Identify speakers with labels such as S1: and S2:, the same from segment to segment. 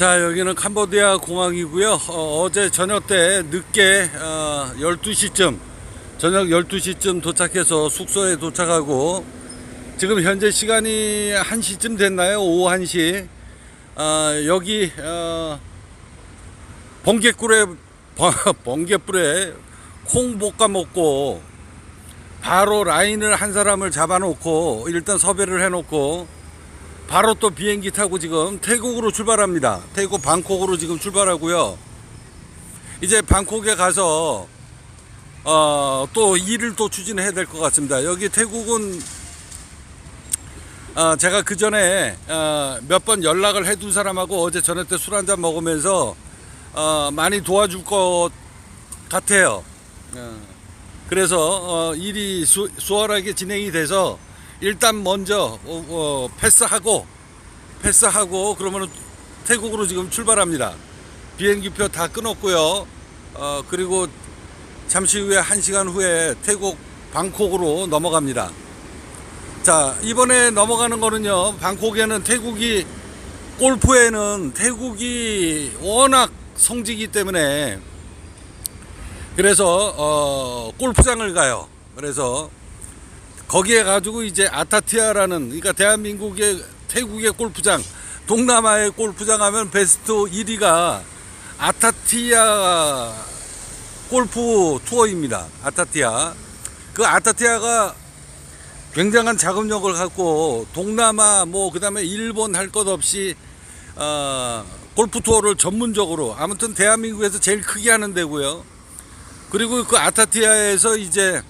S1: 자 여기는 캄보디아 공항이고요. 어, 제 저녁 때 늦게 어, 12시쯤 저녁 12시쯤 도착해서 숙소에 도착하고 지금 현재 시간이 1시쯤 됐나요? 오후 1시. 어, 여기 어, 번개꿀에 번개불에 콩 볶아 먹고 바로 라인을 한 사람을 잡아놓고 일단 섭외를 해놓고 바로 또 비행기 타고 지금 태국으로 출발합니다. 태국 방콕으로 지금 출발하고요. 이제 방콕에 가서 어, 또 일을 또 추진해야 될 것 같습니다. 여기 태국은 어, 제가 그 전에 어, 몇 번 연락을 해둔 사람하고 어제 저녁 때 술 한잔 먹으면서 어, 많이 도와줄 것 같아요. 어, 그래서 어, 일이 수, 수월하게 진행이 돼서 일단 먼저 어, 어, 패스하고 패스하고 그러면 태국으로 지금 출발합니다. 비행기표 다 끊었고요. 어, 그리고 잠시 후에 한 시간 후에 태국 방콕으로 넘어갑니다. 자 이번에 넘어가는 거는요. 방콕에는 태국이 골프에는 태국이 워낙 성지기 때문에 그래서 어, 골프장을 가요. 그래서 거기에 가지고 이제 아타티아라는 그러니까 대한민국의 태국의 골프장 동남아의 골프장 하면 베스트 1위가 아타티아 골프 투어입니다. 아타티아 그 아타티아가 굉장한 자금력을 갖고 동남아 뭐 그다음에 일본 할 것 없이 어, 골프 투어를 전문적으로 아무튼 대한민국에서 제일 크게 하는 데고요. 그리고 그 아타티아에서 이제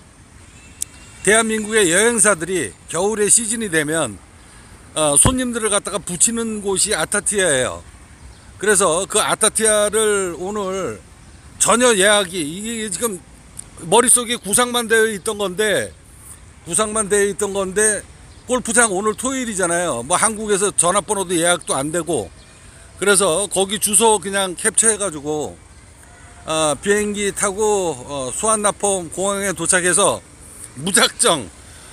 S1: 대한민국의 여행사들이 겨울에 시즌이 되면 어, 손님들을 갖다가 붙이는 곳이 아타티아예요. 그래서 그 아타티아를 오늘 전혀 예약이 이게 지금 머릿속에 구상만 되어 있던 건데 구상만 되어 있던 건데 골프장 오늘 토요일이잖아요. 뭐 한국에서 전화번호도 예약도 안 되고 그래서 거기 주소 그냥 캡처해가지고 어, 비행기 타고 어, 수완나폼 공항에 도착해서 무작정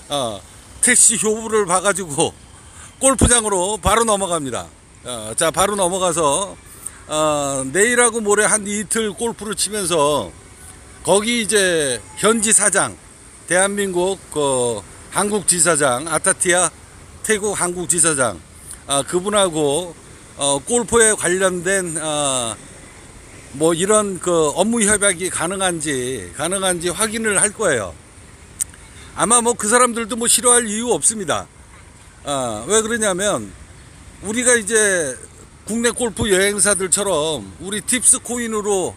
S1: 어, 택시 효부를 봐가지고 골프장으로 바로 넘어갑니다. 어, 자 바로 넘어가서 어, 내일하고 모레 한 이틀 골프를 치면서 거기 이제 현지 사장 대한민국 그 한국 지사장 아타티아 태국 한국 지사장 아, 그분하고 어, 골프에 관련된 어, 뭐 이런 그 업무 협약이 가능한지 가능한지 확인을 할 거예요. 아마 뭐 그 사람들도 뭐 싫어할 이유 없습니다. 아, 왜 그러냐면 우리가 이제 국내 골프 여행사들처럼 우리 팁스 코인으로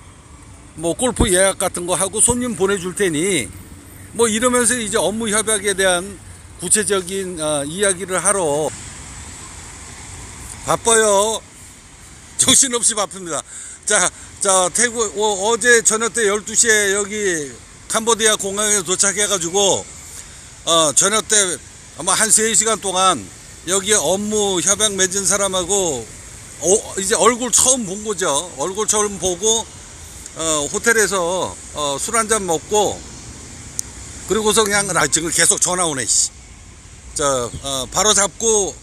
S1: 뭐 골프 예약 같은 거 하고 손님 보내줄 테니 뭐 이러면서 이제 업무 협약에 대한 구체적인 어, 이야기를 하러 바빠요. 정신없이 바쁩니다. 자, 자, 태국, 어, 제 저녁 때 12시에 여기 캄보디아 공항에 도착해가지고, 어, 저녁 때 아마 한 3시간 동안 여기 업무 협약 맺은 사람하고, 어, 이제 얼굴 처음 본 거죠. 얼굴 처음 보고, 어, 호텔에서 어, 술 한 잔 먹고, 그리고서 그냥, 나 지금 계속 전화 오네, 씨. 자, 어, 바로 잡고,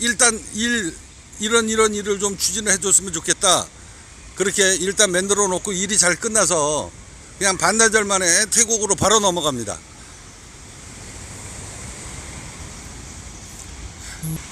S1: 일단 일, 이런 이런 일을 좀 추진을 해줬으면 좋겠다. 그렇게 일단 만들어 놓고 일이 잘 끝나서 그냥 반나절 만에 태국으로 바로 넘어갑니다. Mm-hmm.